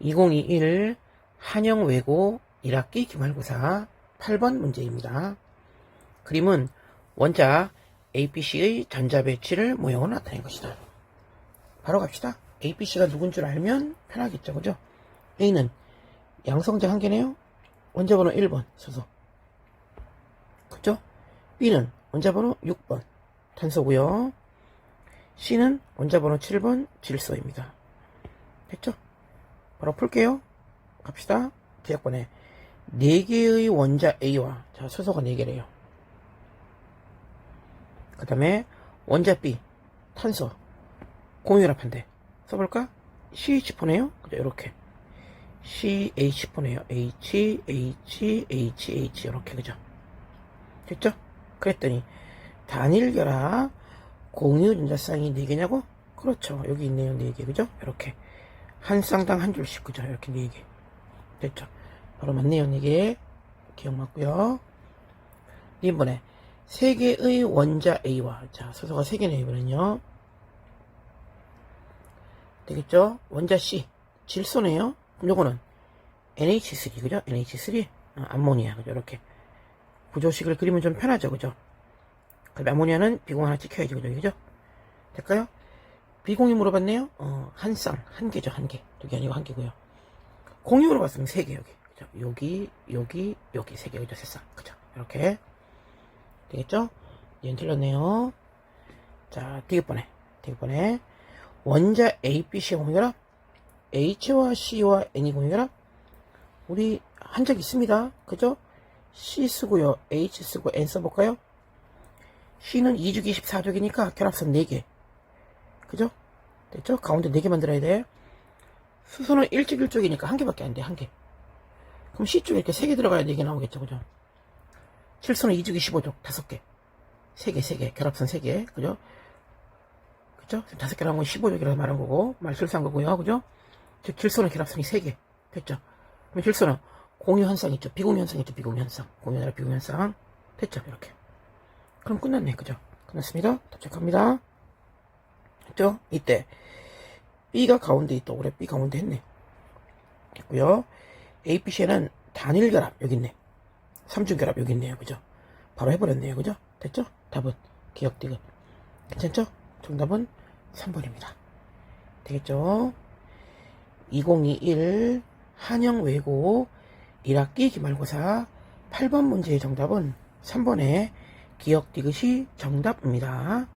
2021 한영 외고 1학기 기말고사 8번 문제입니다. 그림은 원자 ABC의 전자 배치를 모형으로 나타낸 것이다. 바로 갑시다. ABC가 누군 줄 알면 편하겠죠. 그죠? A는 양성자 한 개네요. 원자번호 1번 소소. 그죠? B는 원자번호 6번 탄소고요. C는 원자번호 7번 질소입니다. 됐죠? 바로 풀게요. 갑시다. 기억번에 4개의 원자 A와 자, 소소가 4개래요. 그 다음에 원자 B, 탄소, 공유랍한데 써볼까? CH4네요. 그죠? 이렇게 CH4네요. H, H, H, H 이렇게 그죠? 됐죠? 그랬더니 단일 결합 공유 전자쌍이 4개냐고? 그렇죠. 여기 있네요. 4개. 그죠? 이렇게 한 쌍당 한 줄씩 그죠? 이렇게 4개. 됐죠? 바로 맞네요. 4개. 기억 맞고요. 이번에 3개의 원자 A와 자 소소가 3개네요. 이번엔요. 되겠죠? 원자 C 질소네요. 요거는 NH3 그죠? NH3 아, 암모니아 그죠? 이렇게 구조식을 그리면 좀 편하죠. 그죠? 그럼 아모니아는 비공 하나 찍혀야지 그죠? 그죠? 될까요? 비공이 물어봤네요. 어, 한 쌍, 한 개죠, 한 개. 두 개 아니고 한 개고요. 공이 물어봤으면 세 개, 여기. 그죠? 여기, 여기, 여기 세 개, 그죠? 세 쌍. 그죠? 이렇게. 되겠죠? 얘는 틀렸네요. 자, 되겠번에. 되겠번에. 원자 A, B, C의 공유결합. H와 C와 N이 공유결합. 우리 한 적 있습니다. 그죠? C 쓰고요. H 쓰고 N 써볼까요? C는 2주기 14족이니까 결합선 4개. 그죠? 됐죠? 가운데 4개 만들어야 돼. 수소는 1쪽 1쪽이니까 한 개밖에 안 돼, 한 개. 그럼 C쪽에 이렇게 3개 들어가야 4개 나오겠죠, 그죠? 칠소는 2주기 15족, 5개. 3개, 3개, 결합선 3개, 그죠? 그죠? 5개 나온 건 15족이라고 말한 거고, 말 실수한 거고요, 그죠? 즉, 질소는 결합선이 3개. 됐죠? 그럼 질소는 공유 현상 있죠? 비공유 현상 있죠? 비공유 현상. 공유 아니라 비공유 현상. 됐죠? 이렇게. 그럼 끝났네, 그죠? 끝났습니다. 도착합니다. 됐죠? 이때 B가 가운데 있다. 올해 B 가운데 했네. 됐고요. A, B, C는 단일 결합 여기 있네. 삼중 결합 여기 있네요. 그죠? 바로 해버렸네요. 그죠? 됐죠? 답은 기억 디귿. 괜찮죠? 정답은 3번입니다. 되겠죠? 2021 한영 외고 1학기 기말고사 8번 문제의 정답은 3번의 기억 디귿이 정답입니다.